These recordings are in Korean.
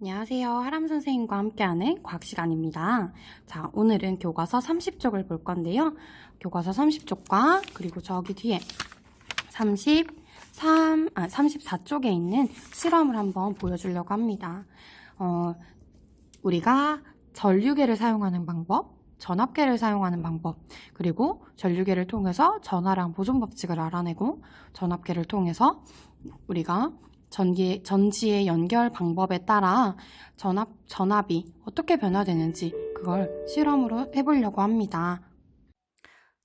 안녕하세요. 하람 선생님과 함께하는 과학 시간입니다. 자, 오늘은 교과서 30쪽을 볼 건데요. 교과서 30쪽과 그리고 저기 뒤에 33, 아, 34쪽에 있는 실험을 한번 보여주려고 합니다. 어, 우리가 전류계를 사용하는 방법, 전압계를 사용하는 방법, 그리고 전류계를 통해서 전하랑 보존 법칙을 알아내고 전압계를 통해서 우리가 전기, 전지의 연결 방법에 따라 전압, 전압이 어떻게 변화되는지 그걸 실험으로 해보려고 합니다.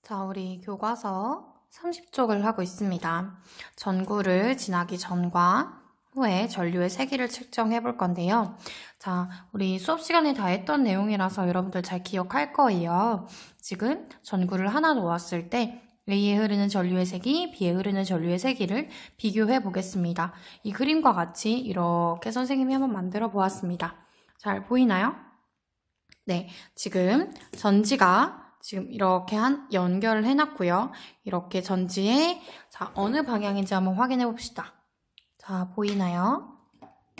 자, 우리 교과서 30쪽을 하고 있습니다. 전구를 지나기 전과 후에 전류의 세기를 측정해 볼 건데요. 자, 우리 수업 시간에 다 했던 내용이라서 여러분들 잘 기억할 거예요. 지금 전구를 하나 놓았을 때 A에 흐르는 전류의 세기, B에 흐르는 전류의 세기를 비교해 보겠습니다. 이 그림과 같이 이렇게 선생님이 한번 만들어 보았습니다. 잘 보이나요? 네, 지금 전지가 지금 이렇게 한 연결을 해놨고요. 이렇게 전지에 자 어느 방향인지 한번 확인해 봅시다. 자 보이나요?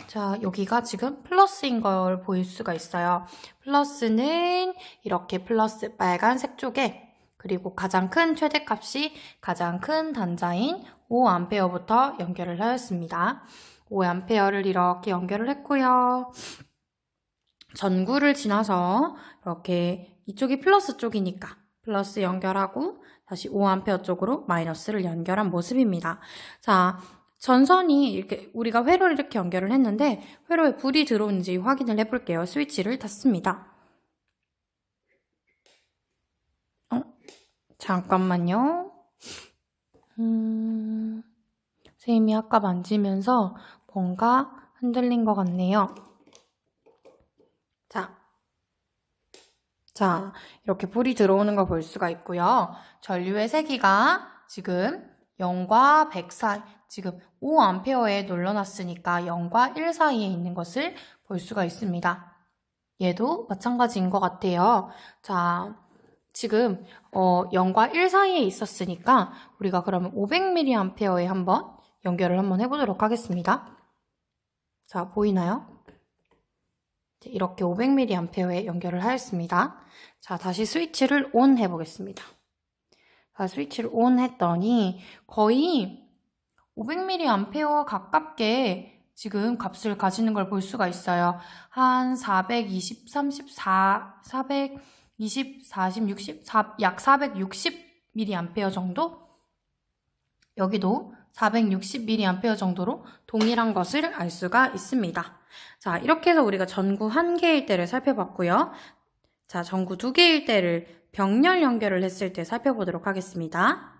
자 여기가 지금 플러스인 걸 보일 수가 있어요. 플러스는 이렇게 플러스 빨간색 쪽에 그리고 가장 큰 최대값이 가장 큰 단자인 5A부터 연결을 하였습니다. 5A를 이렇게 연결을 했고요. 전구를 지나서 이렇게 이쪽이 플러스 쪽이니까 플러스 연결하고 다시 5A 쪽으로 마이너스를 연결한 모습입니다. 자, 전선이 이렇게 우리가 회로를 이렇게 연결을 했는데 회로에 불이 들어오는지 확인을 해볼게요. 스위치를 닫습니다. 잠깐만요. 음, 선생님이 아까 만지면서 뭔가 흔들린 것 같네요. 자, 자, 이렇게 불이 들어오는 걸 볼 수가 있고요. 전류의 세기가 지금 0과 100 사이, 지금 5A에 눌러놨으니까 0과 1 사이에 있는 것을 볼 수가 있습니다. 얘도 마찬가지인 것 같아요. 자, 지금 어, 0과 1 사이에 있었으니까 우리가 그러면 500mA에 한번 연결을 한번 해보도록 하겠습니다. 자, 보이나요? 이렇게 500mA에 연결을 하였습니다. 자, 다시 스위치를 온 해보겠습니다. 자, 스위치를 온 했더니 거의 500mA 가깝게 지금 값을 가지는 걸 볼 수가 있어요. 한 420, 34, 420, 40, 60, 4, 약 460mA 정도? 여기도 460mA 정도로 동일한 것을 알 수가 있습니다. 자, 이렇게 해서 우리가 전구 한 개일 때를 살펴봤고요. 자, 전구 두 개일 때를 병렬 연결을 했을 때 살펴보도록 하겠습니다.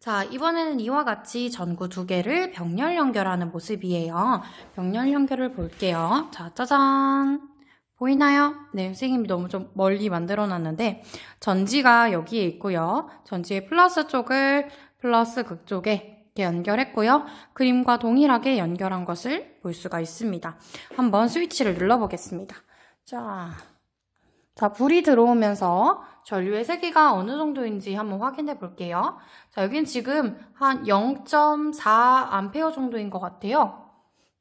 자, 이번에는 이와 같이 전구 두 개를 병렬 연결하는 모습이에요. 병렬 연결을 볼게요. 자, 짜잔! 보이나요? 네, 선생님이 너무 좀 멀리 만들어 놨는데, 전지가 여기에 있고요. 전지의 플러스 쪽을 플러스 극 쪽에 이렇게 연결했고요. 그림과 동일하게 연결한 것을 볼 수가 있습니다. 한번 스위치를 눌러보겠습니다. 자, 자, 불이 들어오면서 전류의 세기가 어느 정도인지 한번 확인해 볼게요. 자, 여긴 지금 한 0.4A 정도인 것 같아요.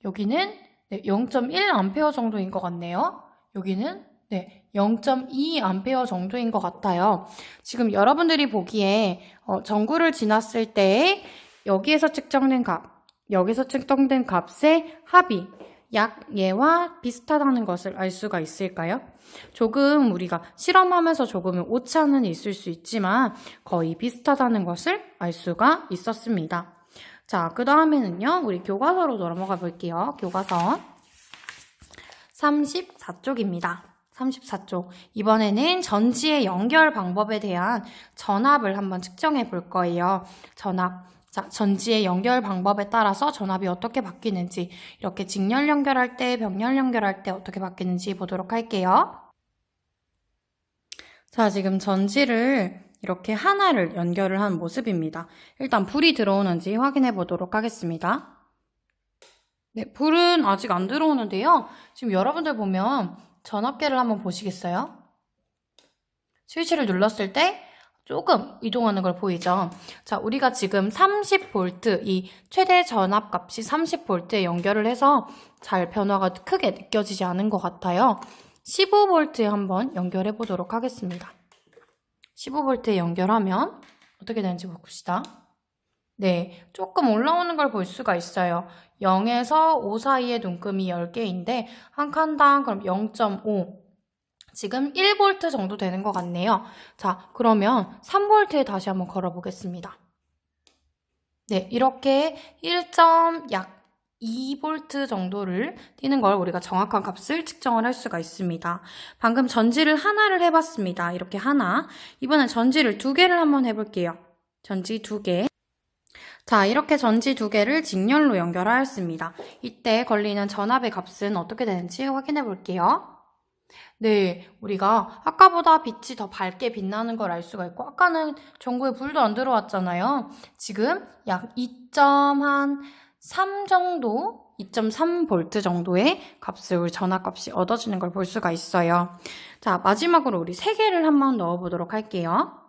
여기는 네, 0.1A 정도인 것 같네요. 여기는 네, 0.2A 정도인 것 같아요. 지금 여러분들이 보기에 어, 전구를 지났을 때 여기에서 측정된 값, 여기서 측정된 값의 합이 약 얘와 비슷하다는 것을 알 수가 있을까요? 조금 우리가 실험하면서 조금은 오차는 있을 수 있지만 거의 비슷하다는 것을 알 수가 있었습니다. 자, 그 다음에는요, 우리 교과서로 넘어가 볼게요. 교과서 34쪽입니다. 34쪽. 이번에는 전지의 연결 방법에 대한 전압을 한번 측정해 볼 거예요. 전압. 자, 전지의 연결 방법에 따라서 전압이 어떻게 바뀌는지, 이렇게 직렬 연결할 때, 병렬 연결할 때 어떻게 바뀌는지 보도록 할게요. 자, 지금 전지를 이렇게 하나를 연결을 한 모습입니다. 일단 불이 들어오는지 확인해 보도록 하겠습니다. 네, 불은 아직 안 들어오는데요. 지금 여러분들 보면 전압계를 한번 보시겠어요? 스위치를 눌렀을 때 조금 이동하는 걸 보이죠? 자, 우리가 지금 30V, 이 최대 전압 값이 30V에 연결을 해서 잘 변화가 크게 느껴지지 않은 것 같아요. 15V에 한번 연결해 보도록 하겠습니다. 15V에 연결하면 어떻게 되는지 봅시다. 네, 조금 올라오는 걸 볼 수가 있어요. 0에서 5 사이의 눈금이 10개인데 한 칸당 그럼 0.5 지금 1V 정도 되는 것 같네요. 자, 그러면 3V에 다시 한번 걸어보겠습니다. 네, 이렇게 1약 2V 정도를 뛰는 걸 우리가 정확한 값을 측정을 할 수가 있습니다. 방금 전지를 하나를 해봤습니다. 이렇게 하나. 이번엔 전지를 두 개를 한번 해볼게요. 전지 두 개. 자, 이렇게 전지 두 개를 직렬로 연결하였습니다. 이때 걸리는 전압의 값은 어떻게 되는지 확인해 볼게요. 네, 우리가 아까보다 빛이 더 밝게 빛나는 걸 알 수가 있고, 아까는 전구에 불도 안 들어왔잖아요. 지금 약 2.3 정도, 2.3V 정도의 값을, 전압값이 얻어지는 걸 볼 수가 있어요. 자, 마지막으로 우리 세 개를 한번 넣어 보도록 할게요.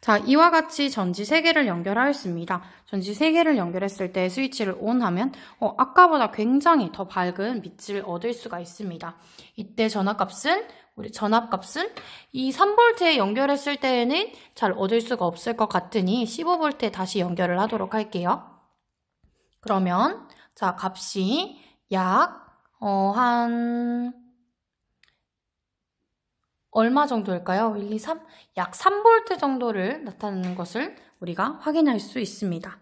자, 이와 같이 전지 3개를 연결하였습니다. 전지 3개를 연결했을 때 스위치를 ON하면 어, 아까보다 굉장히 더 밝은 빛을 얻을 수가 있습니다. 이때 전압값은 우리 전압값은 이 3V에 연결했을 때에는 잘 얻을 수가 없을 것 같으니 15V에 다시 연결을 하도록 할게요. 그러면 자, 값이 약 어, 한 얼마 정도일까요? 1, 2, 3? 약 3V 정도를 나타내는 것을 우리가 확인할 수 있습니다.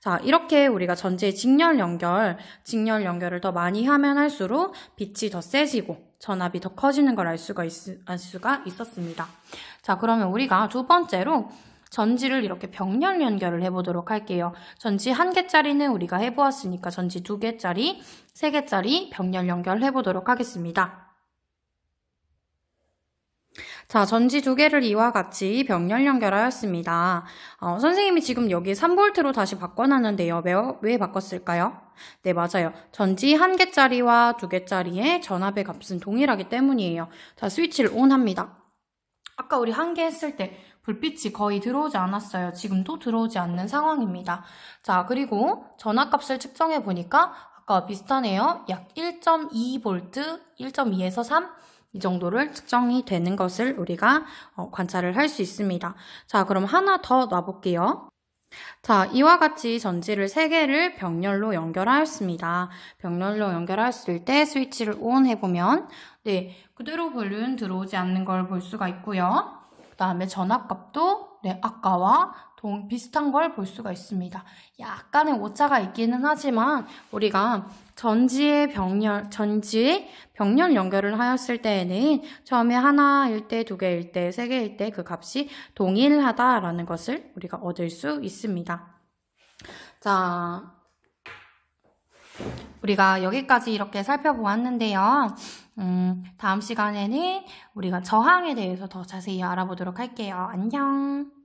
자, 이렇게 우리가 전지의 직렬 연결, 직렬 연결을 더 많이 하면 할수록 빛이 더 세지고 전압이 더 커지는 걸 알 수가, 있, 알 수가 있었습니다. 자, 그러면 우리가 두 번째로 전지를 이렇게 병렬 연결을 해보도록 할게요. 전지 한 개짜리는 우리가 해보았으니까 전지 두 개짜리, 세 개짜리 병렬 연결 해보도록 하겠습니다. 자, 전지 두 개를 이와 같이 병렬 연결하였습니다. 어, 선생님이 지금 여기 3V로 다시 바꿔놨는데요. 왜, 왜 바꿨을까요? 네, 맞아요. 전지 한 개짜리와 두 개짜리의 전압의 값은 동일하기 때문이에요. 자, 스위치를 ON 합니다. 아까 우리 한 개 했을 때 불빛이 거의 들어오지 않았어요. 지금도 들어오지 않는 상황입니다. 자, 그리고 전압값을 측정해 보니까 아까 비슷하네요. 약 1.2V, 1.2에서 3, 이 정도를 측정이 되는 것을 우리가 어, 관찰을 할 수 있습니다. 자, 그럼 하나 더 놔볼게요. 자, 이와 같이 전지를 3개를 병렬로 연결하였습니다. 병렬로 연결하였을 때 스위치를 ON 해보면 네, 그대로 불은 들어오지 않는 걸 볼 수가 있고요. 그 다음에 전압값도 네, 아까와 동, 비슷한 걸 볼 수가 있습니다. 약간의 오차가 있기는 하지만 우리가 전지의 병렬, 전지의 병렬 연결을 하였을 때에는 처음에 하나일 때, 두 개일 때, 세 개일 때 그 값이 동일하다라는 것을 우리가 얻을 수 있습니다. 자, 우리가 여기까지 이렇게 살펴보았는데요. 음, 다음 시간에는 우리가 저항에 대해서 더 자세히 알아보도록 할게요. 안녕.